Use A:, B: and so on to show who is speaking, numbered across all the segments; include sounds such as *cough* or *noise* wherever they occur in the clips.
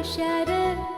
A: हुशार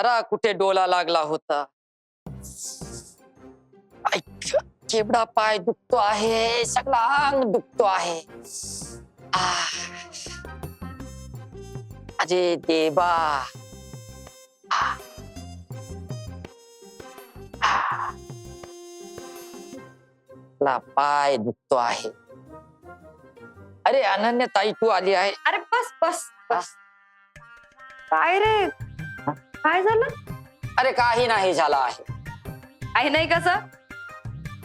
B: जरा कुठे डोला लागला होता. केवढा पाय दुखतो आहे सगळा अंग दुखतो आहे. आह. अरे देवा. पाय दुखतो आहे. अरे अनन्य ताई तू आली आहे.
C: अरे बस बस बस. काय रे? काय झालं?
B: अरे काही नाही झाला आहे.
C: आहे नाही कसं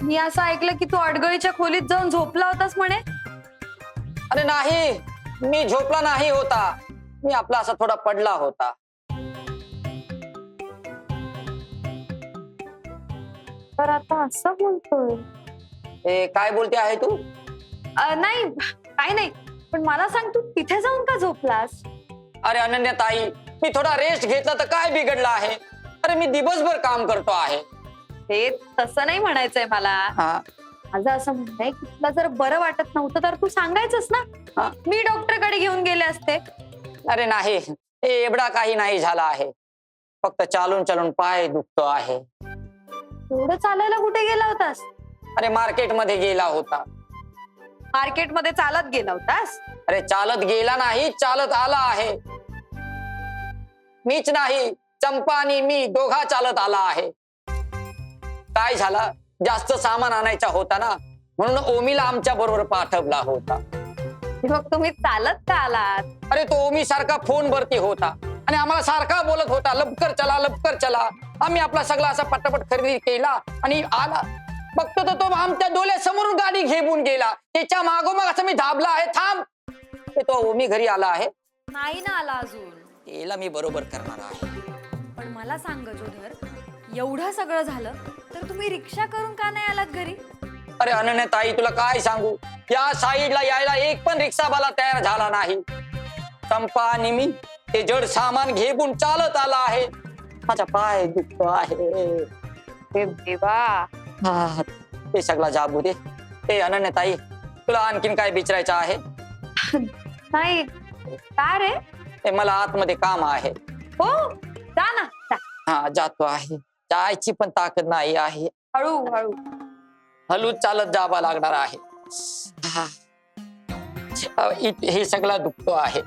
C: मी असं ऐकलं की तू अडगळीच्या खोलीत जाऊन झोपला होतास म्हणे?
B: अरे नाही मी झोपला नाही होता. मी आपला असा थोडा पडला होता.
C: तर आता असं बोलतोय.
B: ए, काय बोलते आहे तू?
C: अं, नाही काय नाही. पण मला सांग तू तिथे जाऊन का झोपलास?
B: अरे अनन्या ताई मी थोडा रेस्ट घेतला तर काय बिघडलं आहे? अरे मी दिवसभर काम करतो आहे.
C: ते तसं नाही म्हणायचंय मला.
B: हा,
C: माझं असं म्हणणं आहे की तुला जर बरं वाटत नव्हतं तर तू सांगायचंस
B: हा.
C: ना मी डॉक्टरकडे घेऊन गेले असते.
B: अरे नाही. ए, एवढा काही नाही झाला आहे. फक्त चालून चालून पाय दुखतो आहे.
C: एवढं चालायला कुठे गेला होतास?
B: अरे मार्केटमध्ये गेला होता.
C: मार्केटमध्ये चालत गेला होतास?
B: अरे चालत गेला नाही चालत आला आहे. मीच नाही चंपा आणि मी दोघा चालत आला आहे. काय झाला? जास्त सामान आणायचा होता ना? म्हणून ओमीला आमच्या बरोबर पाठवला होता.
C: मग तुम्ही चालत का आलात?
B: अरे तो ओमी सारखा फोन वरती होता. आणि आम्हाला सारखा बोलत होता लवकर चला लवकर चला. आम्ही आपला सगळा असा पटापट खरेदी केला आणि आला. बघतो तर तो आमच्या डोळ्यासमोरून गाडी घेऊन गेला. त्याच्या मागोमाग असं मी धाबला आहे थांब. ते तो ओमी घरी आला आहे.
C: नाही ना आला अजून.
B: त्याला मी बरोबर करणार आहे.
C: पण मला सांग जोधर एवढं सगळं झालं तर तुम्ही रिक्षा करून का नाही आलात घरी?
B: अरे अनन्या ताई तुला काय सांगू? या साईडला यायला एक पण रिक्षावाला तयार झाला नाही. चंपा आणि मी ते जड सामान घेऊन चालत आला आहे. माझा पाय दुखतो आहे.
C: देवा.
B: हा, ते सगळा जाबू दे. ते अनन्य ताई तुला आणखीन काय विचारायचं आहे?
C: नाही काय रे?
B: ते मला आतमध्ये काम आहे.
C: हो? जा ना जा.
B: हा जातो आहे. जायची पण ताकद नाही आहे.
C: हळू हळू.
B: हलूच चालत जावा लागणार आहे. हा. हे सगळा दुखतो आहे.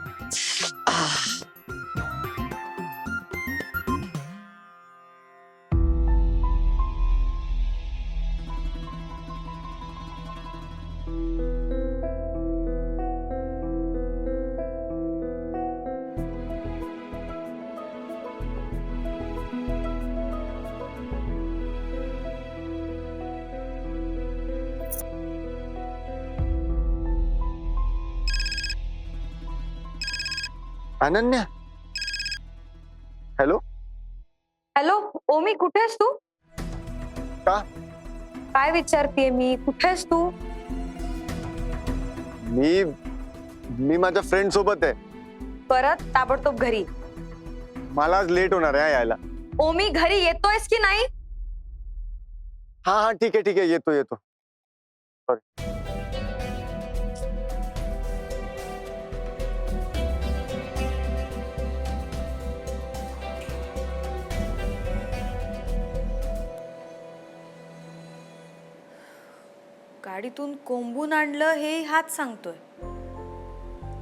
D: अनन्या हॅलो?
C: हॅलो ओमी कुठेस तू?
D: का?
C: काय विचारतीये मी? कुठेस तू?
D: मी मी माझ्या फ्रेंड सोबत आहे.
C: परत ताबडतोब घरी.
D: मला आज लेट होणार आहे यायला.
C: ओमी घरी येतोयस की नाही?
D: हा हा ठीक आहे ठीक आहे येतो येतो.
E: गाडीतून कोंबून आणलं हे हाच सांगतोय.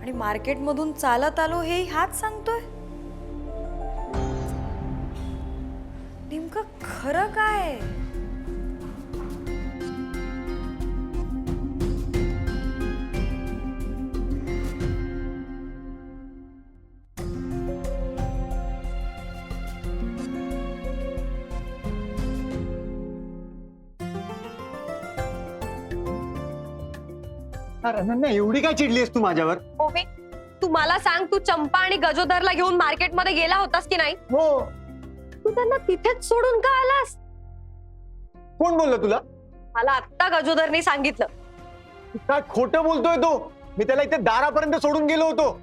E: आणि मार्केटमधून चालत आलो हे हाच सांगतोय. नेमकं खरं काय?
D: अरे एवढी काय चिडलीस तू माझ्यावर?
C: ओमी तू मला सांग तू चंपा आणि गजोदरला घेऊन मार्केटमध्ये गेला होतास की नाही?
D: हो.
C: तू त्यांना तिथेच सोडून का आलास?
D: कोण बोललं तुला?
C: मला आत्ता गजोदरनी सांगितलं.
D: काय खोटं बोलतोय तो. मी त्याला इथे दारापर्यंत सोडून गेलो होतो.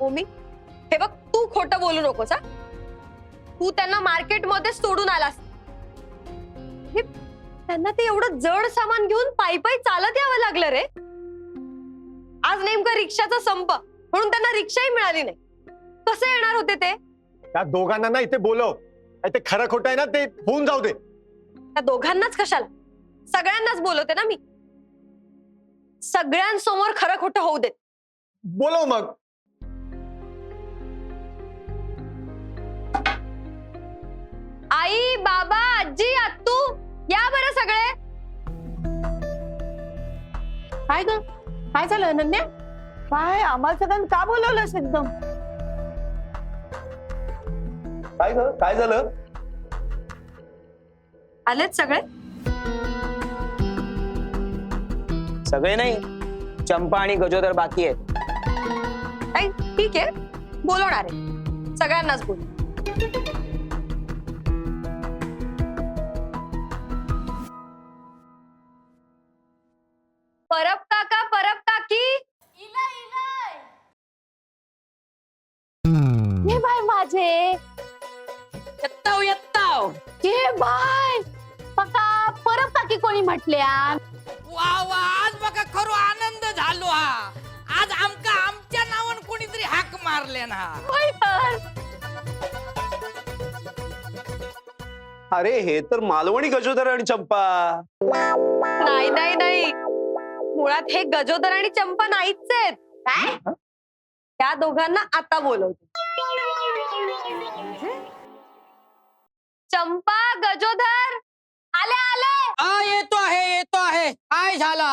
C: ओमी हे बघ तू खोटं बोलू नकोस हा. तू त्यांना मार्केटमध्ये सोडून आलास. हे, त्यांना ते एवढं जड सामान घेऊन पायी पायी चालत यावं लागलं रे. आज नेमकं रिक्षाचा संप. म्हणून त्यांना रिक्षाही मिळाली नाही. कसे येणार होते ते?
D: त्या दोघांना ना इथे बोलव. काय ते खरं खोटं आहे ना ते होऊन जाऊ दे.
C: त्या दोघांनाच कशाला? सगळ्यांनाच बोलवते ना मी. सगळ्यांसमोर खरं खोटं होऊ देत
D: बोलव मग.
C: आई बाबा आजी आत्तू या बरं सगळे.
E: काय ग? काय झालं अनन्या? काय आम्हाला सगळ्यांना का बोलवलंस एकदम?
F: काय ग काय झालं?
C: आलेत सगळे?
B: सगळे नाही चंपा आणि गजोदर बाकी आहेत.
C: ठीक आहे बोलवणार आहे. सगळ्यांनाच बोल.
E: माझे
B: येत्ताव येत्ताव.
E: हे बाय! पका परत काकी कोणी म्हटल्या
G: वा वा आज बघा खरो आनंद झालो हा. आज आमका आमच्या नावान कोणीतरी हाक मारले ना.
E: होय तर.
F: अरे हे तर मालवणी गजोदर आणि चंपा.
C: नाही नाही नाही. मुळात हे गजोदर आणि चंपा नाहीच आहेत.
E: काय
C: त्या दोघांना आता बोलवते. चंपा गजोदर आले आले!
B: हा येतो आहे येतो आहे. काय झाला?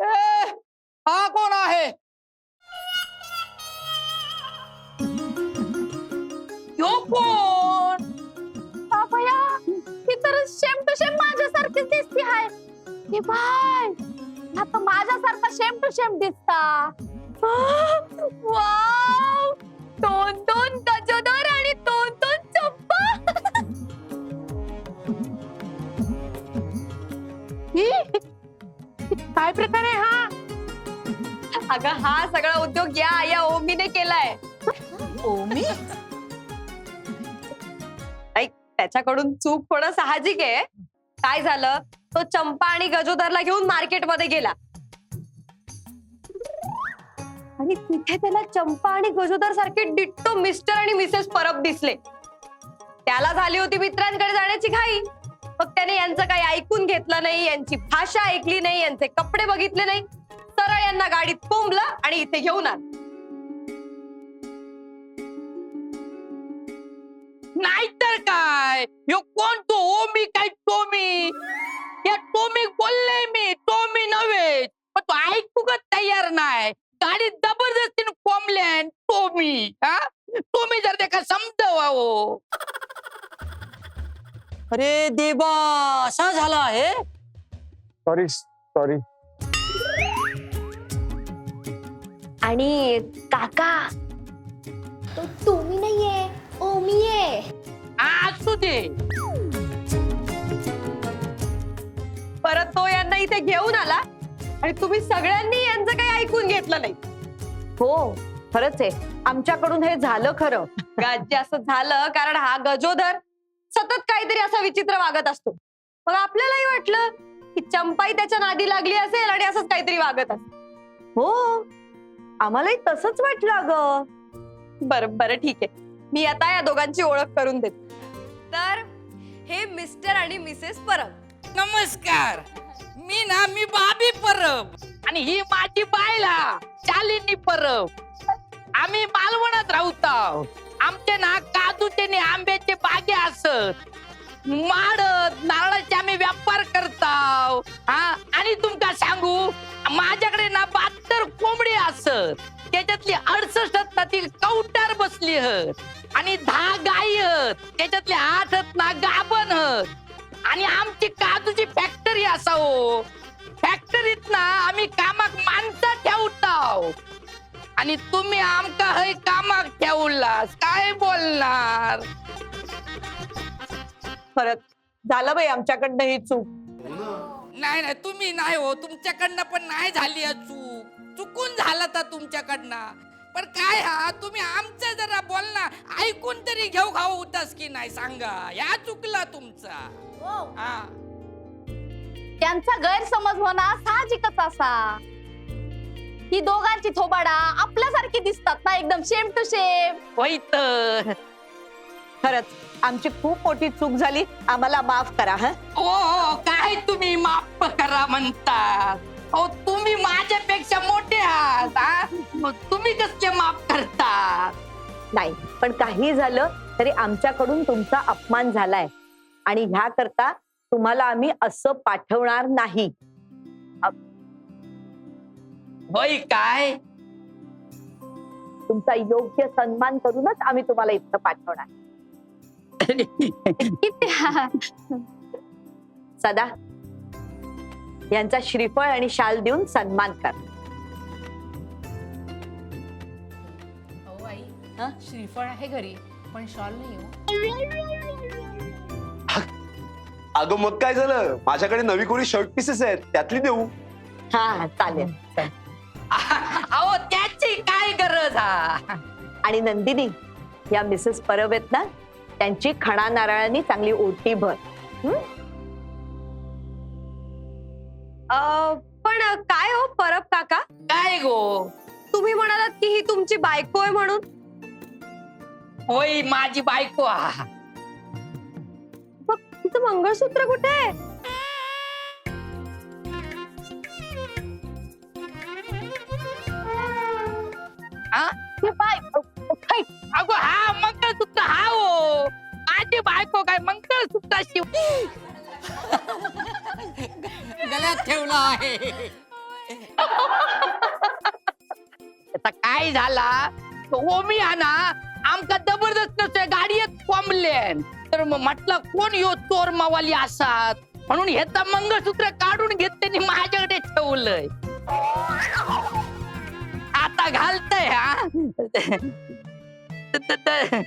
B: ए, हा कोण आहे?
G: यो कोण?
E: बाबया ही तर शेम टू शेम माझ्यासारखीच दिसती हाय. हे बाय आता माझ्यासारखा शेम टू शेम दिसता.
C: वाव! दोन दोन गजोदर आणि दोन दोन चंपा!
E: ही? काय प्रकार आहे हा?
C: अगं हा सगळा उद्योग या या ओमीने केलाय.
G: ओमी?
C: त्याच्याकडून चूक होणं साहजिक आहे. काय झालं? तो चंपा आणि गजोदरला घेऊन मार्केटमध्ये गेला. आणि तिथे त्याला चंपा आणि गजोदर सारखे डिट्टो मिस्टर आणि मिसेस परब दिसले. त्याला झाली होती मित्रांकडे जाण्याची घाई. मग त्याने यांचं काही ऐकून घेतलं नाही यांची भाषा ऐकली नाही यांचे कपडे बघितले नाही. सरळ यांना गाडीत कोंबलं आणि इथे घेऊन आलं.
G: नाहीतर काय? यो कोण? तो मी काय टोमी? या टोमी बोलले मी टोमी नव्हे. पण तो ऐकू का तयार नाही. गाडी जबरदस्तीने कोंबल्यान टोमी हा? टोमी जर त्या समजवा हो
B: अरे देवा असा झाला आहे?
D: सॉरी सॉरी
C: आणि काका
H: तो तुम्ही नाहीये ओमी आहे.
G: असू दे.
C: परत तो यांना इथे घेऊन आला? आणि तुम्ही सगळ्यांनी यांचं काही ऐकून घेतलं नाही.
I: हो खरंच आहे. आमच्याकडून हे झालं खरं. *laughs*
C: गाजी असं झालं कारण हा गजोधर सतत काहीतरी असा विचित्र वागत असतो. मग आपल्यालाही वाटलं की चंपाई त्याच्या नादी लागली असेल आणि असंच काहीतरी वागत असेल.
I: हो आम्हालाही तसंच वाटलं ग
C: बरं बरं ठीक आहे. मी आता या दोघांची ओळख करून देते. तर हे मिस्टर आणि मिसेस परब.
G: नमस्कार. मी ना मी बाबी परब. आणि ही माझी बायला चालिनी परब. आम्ही मालवणात राहत आमचे ना काजूचे आणि आंब्याचे बागे असत. माडत नारळाचे आम्ही व्यापार करताव. हा आणि तुमका सांगू माझ्याकडे ना बहात्तर कोंबडी असत. त्याच्यातली अडसष्ट ना ती कौटार बसली हत. आणि दहा गाई हत. त्याच्यातले आठ हत ना गाभण हत. आणि आमची काजूची फॅक्टरी असावो. फॅक्टरीत ना आम्ही कामाक माणसं ठेवताव. आणि तुम्ही आमका हय कामाक ठेवलास काय बोलणार?
J: परत झालं बाई आमच्याकडनं ही चूक.
G: नाही नाही तुम्ही नाही हो तुमच्याकडनं पण नाही झाली आहे चूक. चुकून झालं तर तुमच्याकडनं. पण काय हा तुम्ही आमचं जरा बोल ना ऐकून तरी घेऊ खाऊ होतास की नाही सांगा. या चुकला तुमचा. हा.
E: त्यांचा गैरसमज होणं साहजिकच असा. ही दोघांची थोबाडा आपल्यासारखी दिसतात ना एकदम सेम टू सेम
G: होय तर.
J: खरंच आमची खूप मोठी चूक झाली. आम्हाला माफ करा हा?
G: ओ हो, काय तुम्ही माफ करा म्हणतात अहो तुम्ही माझ्यापेक्षा मोठे आहात हा? मग तुम्ही कसले माफ करता?
J: नाही पण काही झालं तरी आमच्याकडून तुमचा अपमान झालाय. आणि ह्या करता तुम्हाला आम्ही असं पाठवणार नाही.
G: होय काय?
J: तुमचा योग्य सन्मान करूनच आम्ही तुम्हाला इथं पाठवणार. *laughs* सदा. यांचा श्रीफळ आणि शाल देऊन सन्मान कर.
K: हो आई
J: हं?
K: श्रीफळ आहे घरी पण शॉल नाही हो.
F: अगं मग काय झालं? माझ्याकडे नवी कोणी शर्ट पीसेस आहेत त्यातली देऊ.
J: हा चालेल चल.
G: अहो त्याची काय गरज हा?
J: आणि नंदिनी या मिसेस परब आहेत ना त्यांची खणा नारळाने चांगली ओटी भर.
C: अं, पण काय हो परब काका?
G: काय गो?
C: तुम्ही म्हणालात की ही तुमची बायको आहे म्हणून?
G: होय माझी बायको हा
C: तिचं मंगळसूत्र कुठे आहे?
G: हा?
E: हे पाय उठाय.
G: अगो हा मंगळसूत्र हा हो माझी बायको काय मंगळसूत्राशी? गळ्यात ठेवला आहे. आता काय झाला? तो ओमी हा ना आमका जबरदस्त गाडीत कोंबलेन. तर मग म्हटलं कोण यो चोर मावाली असात? म्हणून ह्याचा मंगळसूत्र काढून घेत त्यांनी माझ्याकडे ठेवलंय. आता घालतय हा? त- त- त-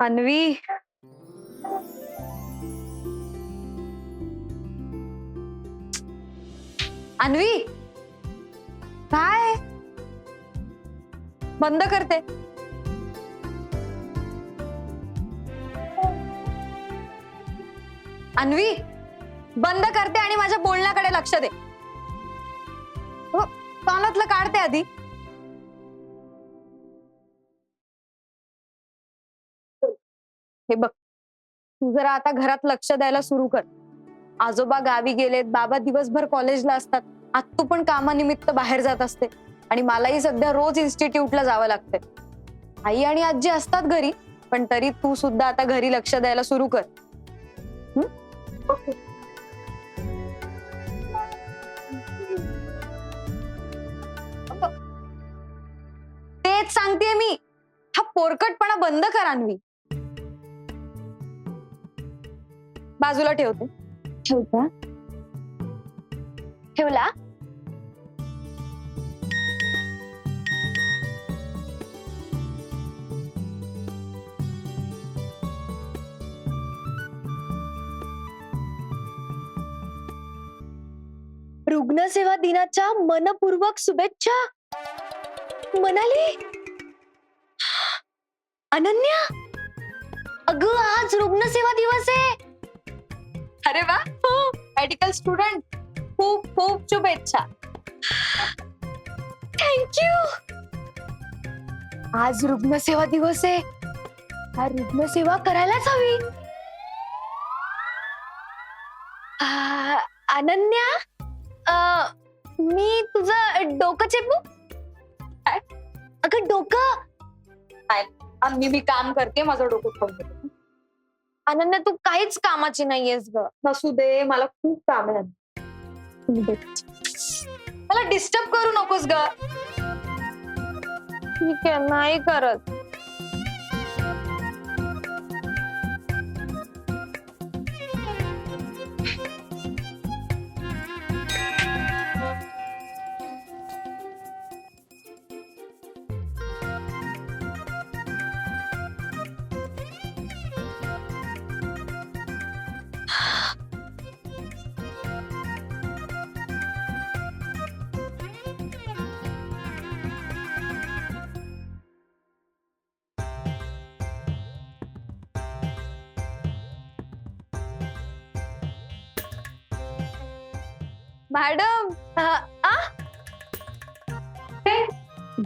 C: अन्वी अन्वी काय बंद करते अन्वी बंद करते आणि माझ्या बोलण्याकडे लक्ष दे. हो, कानातलं काढते आधी. हे बघ तू जरा आता घरात लक्ष द्यायला सुरू कर. आजोबा गावी गेलेत बाबा दिवसभर कॉलेजला असतात. आत्तू तू पण कामानिमित्त बाहेर जात असते. आणि मलाही सध्या रोज इन्स्टिट्यूटला जावं लागतंय. आई आणि आजी असतात घरी पण तरी तू सुद्धा आता घरी लक्ष द्यायला सुरू कर. तेच सांगतेय मी. हा पोरकटपणा बंद कर अन्वी. बाजूला ठेवते. ठेवता? ठेवला?
H: रुग्णसेवा दिनाच्या मनपूर्वक शुभेच्छा! मनाली? अनन्या? अगं आज रुग्णसेवा दिवस आहे.
C: अरे वा मेडिकल स्टुडंट खूप खूप शुभेच्छा.
H: थँक्यू आज रुग्णसेवा दिवस आहे. हा रुग्णसेवा करायलाच हवी. अनन्या? अ, मी तुझं डोकं चेपू? अगं डोकं!
C: आम्ही मी काम करते माझं डोकं खाऊन घेते.
H: अनन्या तू काहीच कामाची नाहीयेस ग.
C: नसू दे मला खूप काम आहे. मला डिस्टर्ब करू नकोस ग.
H: ठीक आहे नाही करत.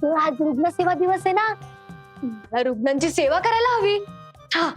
H: आज रुग्णसेवा दिवस आहे ना रुग्णांची सेवा करायला हवी हा.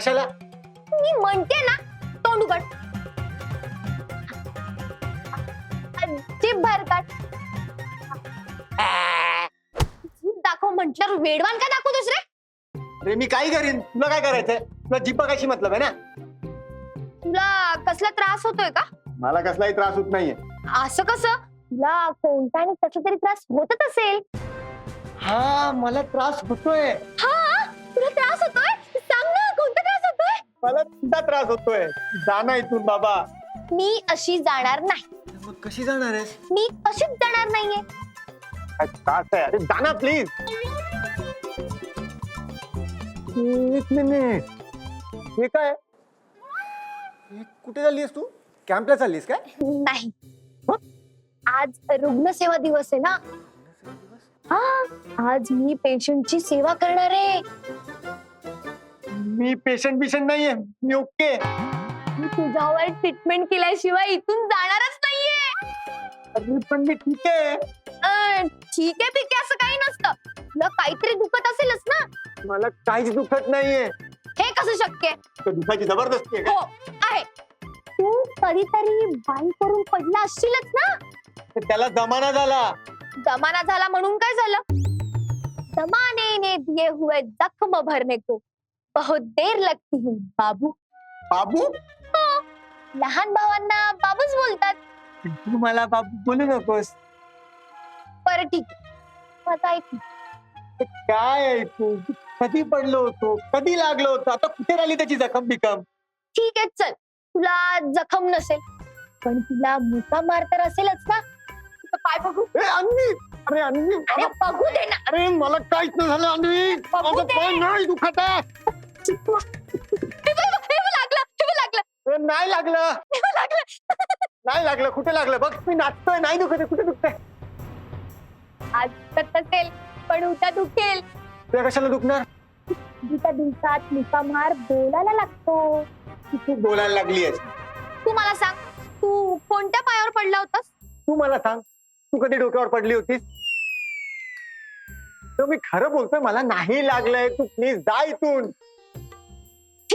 D: कशाला?
H: मी म्हणते ना तोंड उघड जीभ बाहेर काढ जीभ दाखव म्हटल्यावर वेडवान का दाखव दुसरे
D: अरे मी काही करीन. तुला काय करायचंय? तुला जीपा कशी मतलब आहे ना?
H: तुला कसला त्रास होतोय का?
D: मला कसलाही त्रास होत नाहीये.
H: असं कसं? तुला कोणता आणि कसला तरी त्रास होतच असेल.
D: हा मला त्रास होतोय.
H: हा
D: मला सुद्धा त्रास होतोय. जाना इथून बाबा.
H: मी अशी जाणार नाही.
D: मग कशी जाणार आहेस?
H: मी अशीच जाणार नाहीये.
D: काय त्रास आहे? अरे जाना प्लीज एक मिनिट हे काय? हे कुठे चाललीस तू? कॅम्पला चाललीस काय?
H: नाही. आज रुग्णसेवा दिवस आहे ना. हा आज मी पेशंटची सेवा करणार आहे.
D: मी पेशंट बिशंट नाहीये. मी ओके
H: मी तुझ्यावर ट्रीटमेंट केल्याशिवाय इथून जाणारच नाहीये.
D: पण मी ठीक आहे.
H: अं, ठीक आहे पिके असं काही नसतं. तुला काहीतरी दुखत असेलच ना?
D: मला काहीच दुखत नाहीये.
H: हे कसं शक्य? आहे
D: तर दुखायची जबरदस्ती आहे
H: हो आहे. तू कधीतरी बाई करून पडला असशीलच ना?
D: तर त्याला जमाना झाला.
H: जमाना झाला म्हणून काय झालं? जमाने ने दिए हुए जख्म भरने को. बहुत देर लगती है। बाबू?
D: बाबू?
H: लहान भावांना बाबूच बोलतात।
D: तू मला बाबू बोलू नकोस।
H: बरं ठीक आहे. आता ऐक.
D: काय तू कधी पडलो होतो? कधी लागलो होतो? आता कुठे राहिली त्याची जखम बिकम
H: ठीक आहे चल. तुला जखम नसेल पण तुला मुका मार तर असेलच ना? तुझं पाय बघू.
D: ए अन्वी! अरे अन्वी!
H: अरे बघू दे ना.
D: अरे मला काहीच नाही झालं अन्वी!
H: बघू
D: माझं
H: दे.
D: पाय नाही दुखत आहे. ए, नाही लागलं. नाही लागलं. कुठे लागलं? बघ मी नाचतोय. नाही दुखत आहे, कुठे दुखतंय?
H: आज दुखत नसेल पण उद्या दुखेल.
D: ते कशाला दुखणार?
H: दुसऱ्या दिवसात मुका मार बोलायला लागतो.
D: तू बोलायला लागली आहेस
H: तू मला सांग तू कोणत्या पायावर पडला होतास?
D: तू मला सांग तू कधी डोक्यावर पडली होतीस? तर मी खरं बोलतोय मला नाही लागलंय. तू प्लीज जा इथून.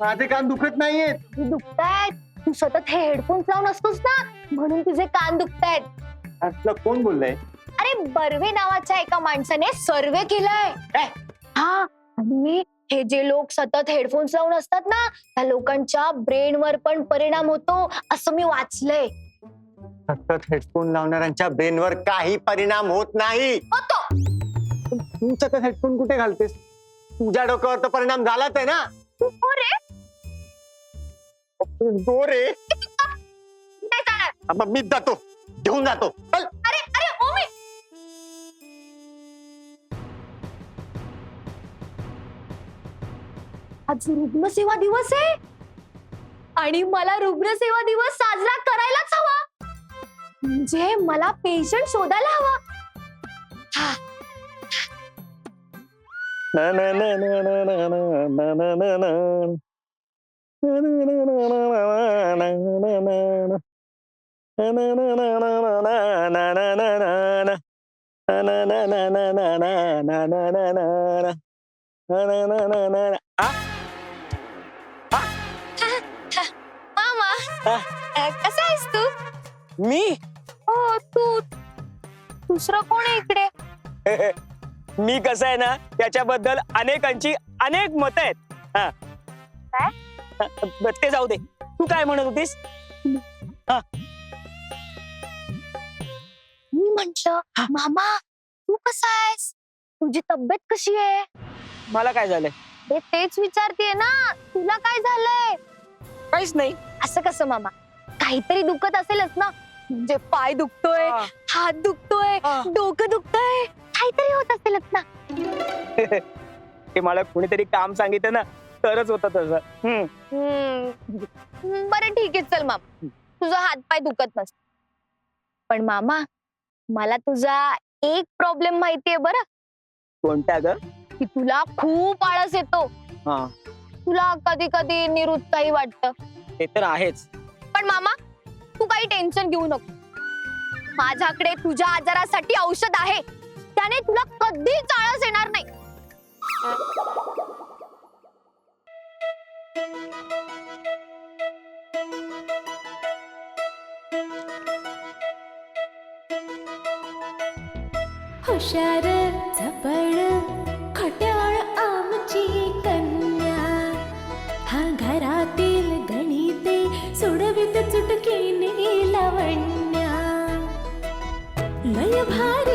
D: माझे कान दुखत नाहीयेत.
H: दुखतायत तू सतत हे हेडफोन्स लावून असतोस ना? म्हणून तुझे कान दुखतायत.
D: असलं कोण बोललंय?
H: अरे बर्वे नावाच्या एका माणसाने सर्वे केलाय. हा आणि हे जे लोक सतत हेडफोन्स लावून असतात ना त्या लोकांच्या ब्रेनवर पण परिणाम होतो असं मी वाचलंय.
D: सतत हेडफोन लावणाऱ्यांच्या ब्रेनवर काही परिणाम होत नाही.
H: होतो.
D: तू सतत हेडफोन कुठे घालतेस? तुझ्या डोक्यावर तर परिणाम झालाच आहे ना?
H: हो रे.
D: गोरे
H: मी नाही
D: मीच जातो. घेऊन जातो. चल.
H: अरे अरे ओमी आज रुग्णसेवा दिवस आहे. आणि मला रुग्णसेवा दिवस साजरा करायलाच हवा. म्हणजे मला पेशंट शोधायला हवा.
D: ना ना ना ना ना ना ना ना ना ना ना.
H: मामा
D: हा?
H: अ, कसा आहेस तू
D: मी
H: हो तू दुसरं कोण आहे इकडे
L: मी कसं आहे ना त्याच्याबद्दल अनेकांची अनेक मत आहेत हा. ब- ते जाऊ दे. तू काय म्हणत होतीस?
H: मी म्हंटल मामा तू कसा आहेस? तुझी तब्येत कशी आहे?
L: मला काय झालंय?
H: हे तेच विचारतेय ना. तुला काय झालंय?
L: काहीच नाही.
H: असं कसं मामा? काहीतरी दुखत असेलच ना. म्हणजे पाय दुखतोय
L: हा.
H: हात दुखतोय
L: हा.
H: डोकं दुखतोय. काहीतरी होत असेलच ना. *laughs*
L: ते मला कोणीतरी काम सांगितलं ना. तरच होतं तसं. हम्म.
H: हम्म. बरं ठीक आहे. चल मामा. तुझा हात पाय दुखत नसत. पण मामा मला तुझा एक प्रॉब्लेम माहितीये बरं.
L: कोणत्या ग?
H: की तुला खूप आळस येतो.
L: हा.
H: तुला कधी कधी निरुत्साही वाटतं.
L: ते तर आहेच.
H: पण मामा तू काही टेन्शन घेऊ नको. माझ्याकडे तुझ्या आजारासाठी औषध आहे. त्याने तुला कधीच आळस येणार नाही.
A: हुशार झपड खट्याळ आमची कन्या. हा घरातील गणिते सोडवित चुटकीने लावण्या. लय भार